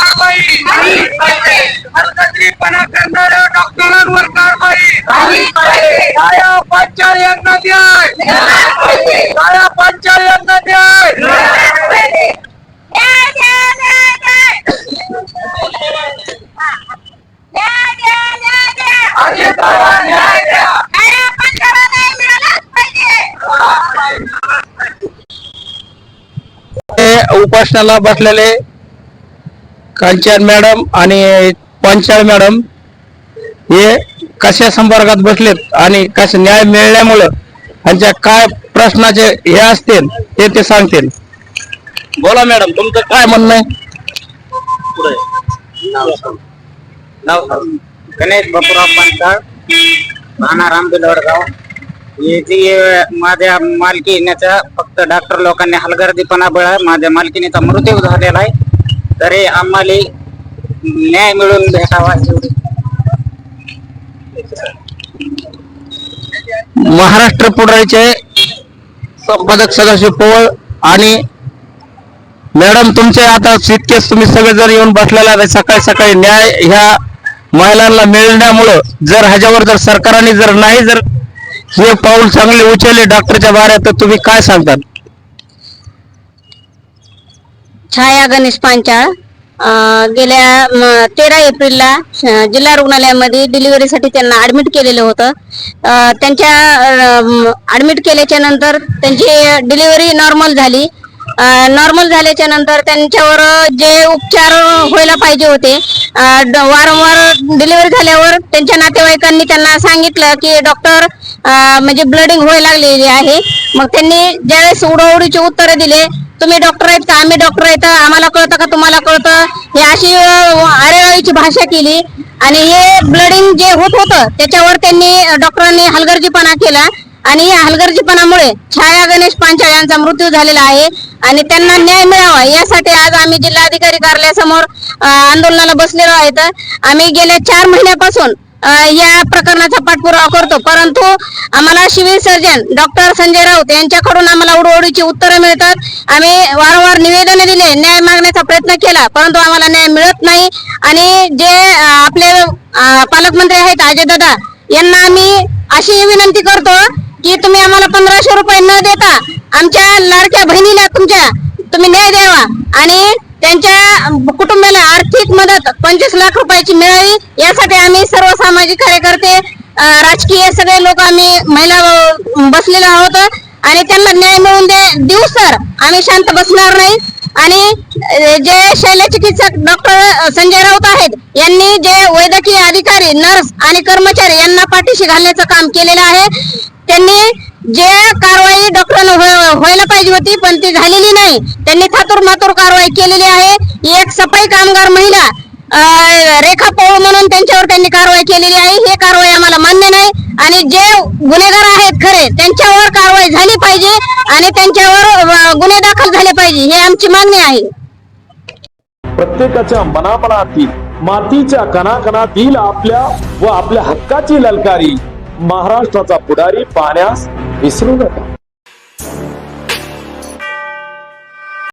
संजय राऊत जिल्हा करणाऱ्या डॉक्टरांवर कारवाई. काया पंचाळ यांना द्याय काया पंचाळ यांना द्याय हे उपासनाला बसलेले कांचन मॅडम आणि पंचाळ मॅडम हे कशा संपर्कात बसलेत आणि कशा न्याय मिळाल्यामुळं त्यांच्या काय प्रश्नाचे हे असतील ते ते सांगतील. बोला मॅडम तुमचं काय म्हणणं आहे? गणेश बापूराव पंचाळ राणा आंबे येथे माझ्या मालकीण्याचा फक्त डॉक्टर लोकांनी हलगर्दीपणा बळ माझ्या मालकीनीचा मृत्यू झालेला आहे. तरी आम्हाला न्याय मिळून भेटावा एवढी. महाराष्ट्र पुढारीचे संपादक सदाशिव पोवळ आणि मॅडम तुमचे आता इतकेच तुम्ही सगळे जर येऊन बसलेला आहे, सकाळी सकाळी न्याय ह्या महिलांना मिळण्यामुळं जर ह्याच्यावर जर सरकारने जर नाही जर हे पाऊल चांगले उचलले डॉक्टरच्या बाऱ्यात तर तुम्ही काय सांगतात छाया गणेश पांचाळ गेल्या तेरा एप्रिलला जिल्हा रुग्णालयामध्ये डिलिव्हरीसाठी त्यांना ऍडमिट केलेलं होतं. त्यांच्या ऍडमिट केल्याच्यानंतर त्यांची डिलिव्हरी नॉर्मल झाली. नॉर्मल झाल्याच्यानंतर त्यांच्यावर जे उपचार व्हायला पाहिजे होते वारंवार डिलिव्हरी झाल्यावर त्यांच्या नातेवाईकांनी त्यांना सांगितलं की डॉक्टर म्हणजे ब्लडिंग व्हायला लागलेली आहे. मग त्यांनी ज्यावेळेस उडवडीचे उत्तरं दिले तुम्ही डॉक्टर आहेत का? आम्ही डॉक्टर आहेत आम्हाला कळतं का? तुम्हाला कळतं? हे अशी आरेवाळीची भाषा केली आणि हे ब्लडिंग जे होत होतं त्याच्यावर त्यांनी डॉक्टरांनी हलगर्जीपणा केला आणि या हलगर्जीपणामुळे छाया गणेश पांचाळ यांचा मृत्यू झालेला आहे आणि त्यांना न्याय मिळावा. यासाठी आज आम्ही जिल्हाधिकारी कार्यालयासमोर आंदोलनाला बसलेलो आहेत आम्ही गेल्या चार महिन्यापासून या प्रकरणाचा पाठपुरावा करतो. परंतु आम्हाला civil surgeon doctor Sanjay Raut यांच्याकडून आम्हाला उडवडीची उत्तरं मिळतात. आम्ही वारंवार निवेदन दिले न्याय मागण्याचा प्रयत्न केला परंतु आम्हाला न्याय मिळत नाही. आणि जे आपले पालकमंत्री आहेत अजय दादा यांना आम्ही अशी विनंती करतो की तुम्ही आम्हाला पंधराशे रुपये न देता आमच्या लाडक्या बहिणीला तुमच्या तुम्ही न्याय द्यावा. आणि त्यांच्या कुटुंबाला आर्थिक मदत पंचवीस लाख रुपयाची मिळावी यासाठी आम्ही सर्व सामाजिक कार्यकर्ते राजकीय सगळे लोक आम्ही महिला बसलेलो आहोत आणि त्यांना न्याय मिळवून दे देऊ सर आम्ही शांत बसणार नाही. आणि जे जे शल्यचिकित्सक डॉक्टर संजय राऊत आहेत यांनी जे वैद्यकीय अधिकारी नर्स आणि कर्मचारी यांना पाठीशी घालण्याचं काम केलेलं आहे त्यांनी जे कारवाई डॉक्टरांना व्हायला पाहिजे होती पण ती झालेली नाही. त्यांनी थातूर मातूर कारवाई केलेली आहे. एक सफाई कामगार महिला रेखा पौळ म्हणून त्यांच्यावर त्यांनी कारवाई केलेली आहे. हे कारवाई आम्हाला मान्य नाही. आणि जे गुन्हेगार आहेत खरे त्यांच्यावर कारवाई झाली पाहिजे आणि त्यांच्यावर गुन्हे दाखल झाले पाहिजे हे आमची मागणी आहे. प्रत्येकाच्या मनामनातील मातीच्या कणाकणातील आपल्या व आपल्या हक्काची ललकारी महाराष्ट्राचा पुढारी イスロが